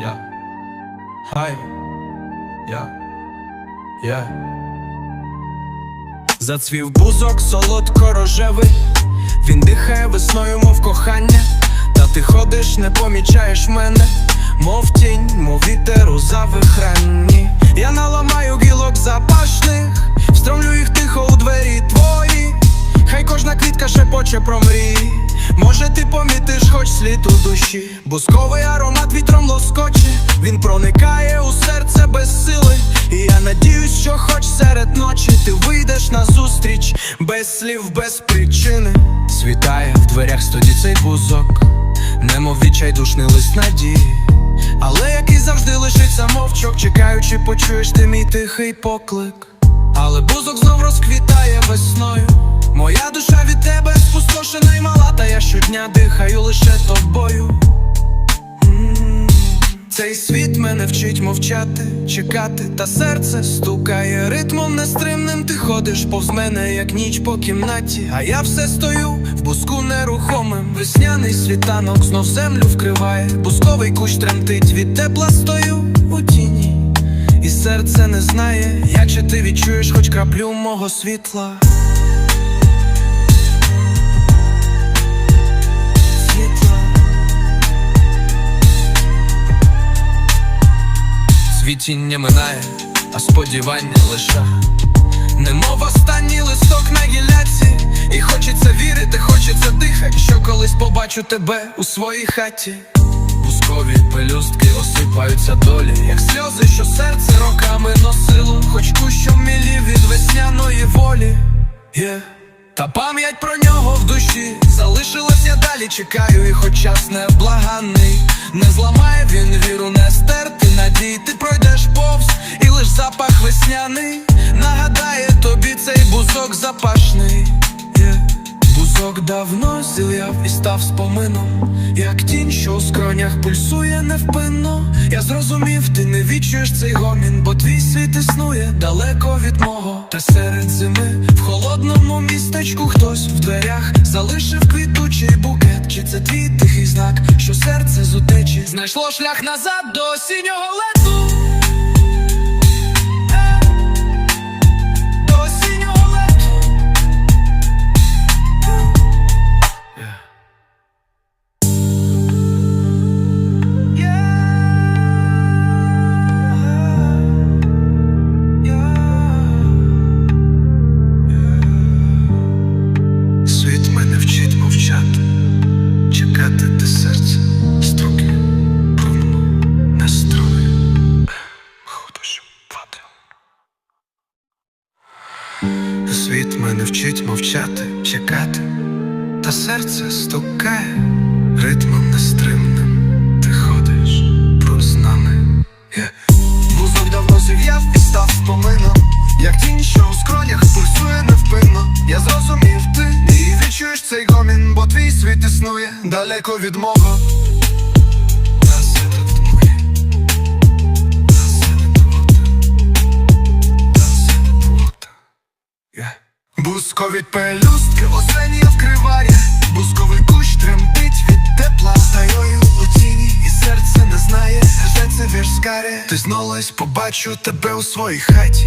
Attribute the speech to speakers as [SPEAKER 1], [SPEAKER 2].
[SPEAKER 1] Я. Хай. Я. Я. Зацвів бузок солодко рожевий. Він дихає весною, мов кохання. Та ти ходиш, не помічаєш мене, мов тінь, мов вітер у завихранні. Я наламаю гілок запашних, встромлю їх тихо у двері твої. Хай кожна квітка шепоче про мрії. Може, ти помітиш хоч слід у душі. Бусковий аромат вітром лоскоче, він проникає у серце без сили. І я надіюсь, що хоч серед ночі ти вийдеш на зустріч без слів, без причини. Світає в дверях стоді цей бузок, немов відчайдушний лист надії. Але який завжди лишиться мовчок, чекаючи, почуєш ти мій тихий поклик. Але бузок знов розквітає весною. Моя душа від тебе спустошена й мала, та я щодня дихаю лише тобою. Цей світ мене вчить мовчати, чекати, та серце стукає ритмом нестримним. Ти ходиш повз мене, як ніч по кімнаті, а я все стою в буску нерухомим. Весняний світанок знов землю вкриває, бусковий кущ тремтить від тепла стою у тіні. І серце не знає, як же ти відчуєш хоч краплю мого. Світла. Світіння минає, а сподівання лише Немов останній листок на гілляці І хочеться вірити, хочеться дихати, що колись побачу тебе у своїй хаті. Пускові пелюстки осипаються долі, як сльози, що серце роками носило, хоч кущом мілі від весняної волі. Є. Та пам'ять про нього в душі залишилась я далі, чекаю, і хоч час неблаганний Не зламає він віру, не стерти надій Ти пройдеш повз, і лиш запах весняний Нагадає тобі цей бузок запашний Є. Бузок давно зілляв і став спомином, як тінь, що у скронях пульсує невпинно. Я зрозумів, ти не відчуєш цей гомін, бо твій світ існує далеко від мого. Та серед зими в холодному містечку хтось в дверях залишив квітучий букет. Чи це твій тихий знак, що серце з шлях назад до синього лету. Світ мене вчить мовчати, чекати, та серце стукає ритмом нестримним. Ти ходиш повз нами. Yeah. Музик давно зів'яв і став спомином Як тінь, що у скронях пульсує невпинно Я зрозумів ти і відчуєш цей гомін, бо твій світ існує далеко від мого Бускові пелюстки осені вкриває, бусковий кущ тремтить від тепла, стаю у тіні, і серце не знає, де це вірш. Ти знолась, побачу тебе у своїй хаті.